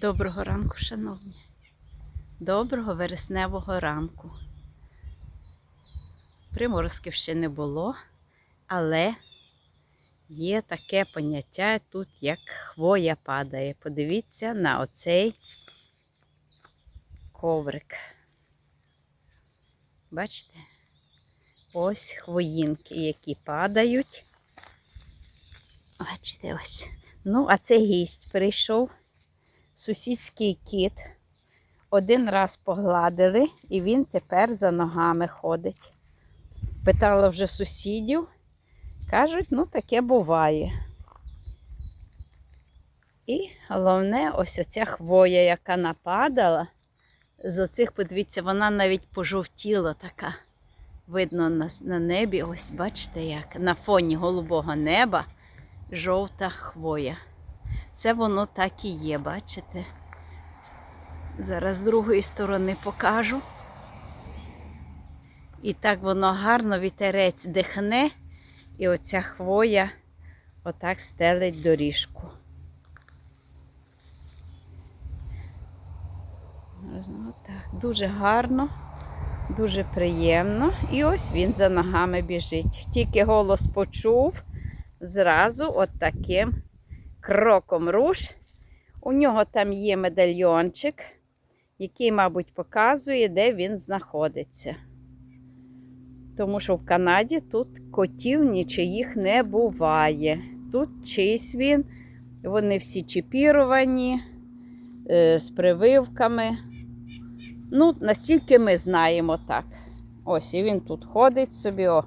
Доброго ранку, шановні. Доброго вересневого ранку. Приморозків ще не було, але є таке поняття тут, як хвоя падає. Подивіться на оцей коврик. Бачите? Ось хвоїнки, які падають. Бачите, ось. Ну, а це гість прийшов сусідський кіт. Один раз погладили, і він тепер за ногами ходить. Питала вже сусідів, кажуть, ну таке буває. І головне, ось оця хвоя, яка нападала, з оцих, подивіться, вона навіть пожовтіла така. Видно на, на небі, ось бачите, як на фоні голубого неба жовта хвоя. Це воно так і є, бачите? Зараз з другої сторони покажу. І так воно гарно вітерець дихне, і оця хвоя отак стелить доріжку. Отак. Дуже гарно, дуже приємно. І ось він за ногами біжить. Тільки голос почув, зразу от таким кроком руш. У нього там є медальйончик, який, мабуть, показує, де він знаходиться. Тому що в Канаді тут котів нічиїх не буває. Тут чийсь він, вони всі чіпіровані, е, з прививками. Ну, настільки ми знаємо так. Ось, і він тут ходить собі. О.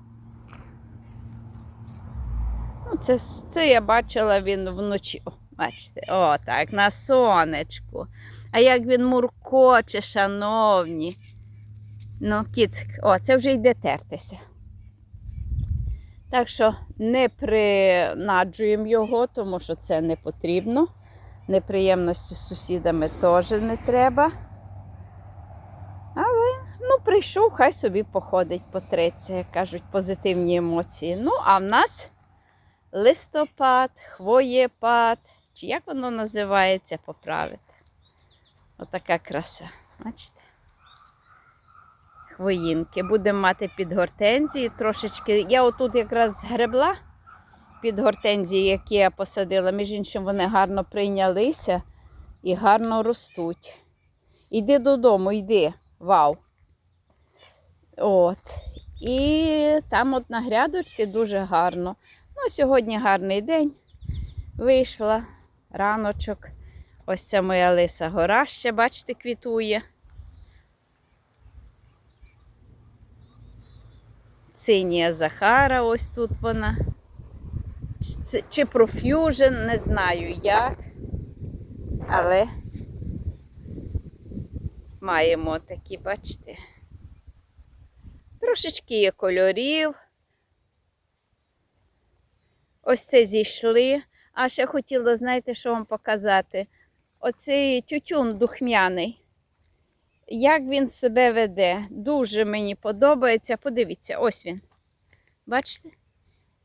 Це, це я бачила він вночі. О, бачите, о, так, на сонечку. А як він муркоче, шановні. Ну, кіцик, о, це вже йде тертися. Так що не принаджуємо його, тому що це не потрібно. Неприємності з сусідами теж не треба. Але, ну, прийшов, хай собі походить, потреться, як кажуть, позитивні емоції. Ну, а в нас листопад, хвоєпад, чи як воно називається, поправити. Отака краса. Бачите? Хвоїнки. Будемо мати під гортензії трошечки. Я отут якраз згребла під гортензії, які я посадила. Між іншим, вони гарно прийнялися і гарно ростуть. Іди додому, йди. Вау. От. І там от на грядочці дуже гарно. Ну, сьогодні гарний день. Вийшла раночок. Ось ця моя лиса гора ще, бачите, квітує. Цинія Захара, ось тут вона. Чи, чи проф'южен, не знаю як. Але маємо такі, бачите. Трошечки є кольорів. Ось це зійшли. А ще хотіла, знаєте, що вам показати? Оцей тютюн духмяний. Як він себе веде, дуже мені подобається. Подивіться, ось він. Бачите?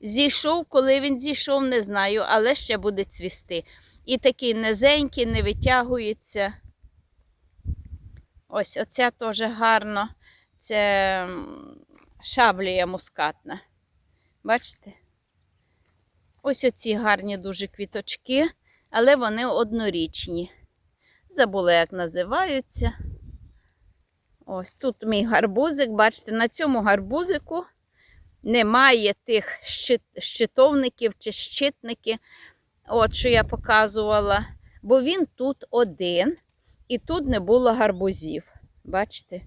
Зійшов, коли він зійшов, не знаю, але ще буде цвісти. І такий низенький, не витягується. Ось оця теж гарно. Це шаблія мускатна. Бачите? Ось оці гарні дуже квіточки, але вони однорічні. Забула, як називаються. Ось тут мій гарбузик. Бачите, на цьому гарбузику немає тих щит, щитовників чи щитники, от що я показувала. Бо він тут один, і тут не було гарбузів. Бачите?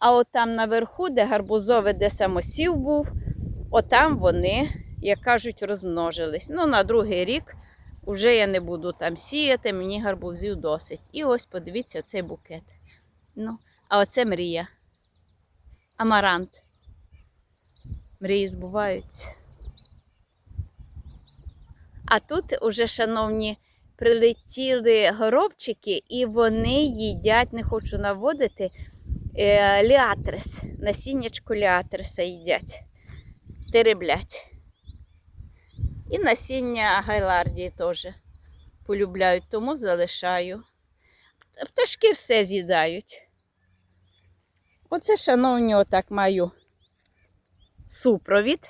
А от там наверху, де гарбузове, де самосів був, отам вони, як кажуть, розмножились. Ну, на другий рік вже я не буду там сіяти, мені гарбузів досить. І ось подивіться цей букет. Ну, а оце мрія. Амарант. Мрії збуваються. А тут уже, шановні, прилетіли горобчики, і вони їдять, не хочу наводити, е, ліатрес. Насіннячко ліатреса їдять. Тереблять. І насіння гайлардії теж полюбляють, тому залишаю. пташки все з'їдають. Оце, шановні, отак маю супровід.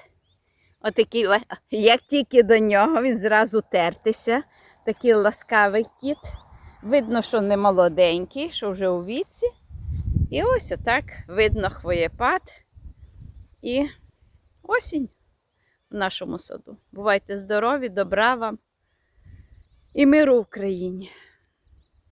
Отакий, як тільки до нього, він зразу тертися. Такий ласкавий кіт. Видно, що не молоденький, що вже у віці. І ось отак видно хвоєпад і осінь в нашому саду. Бувайте здорові, добра вам і миру Україні!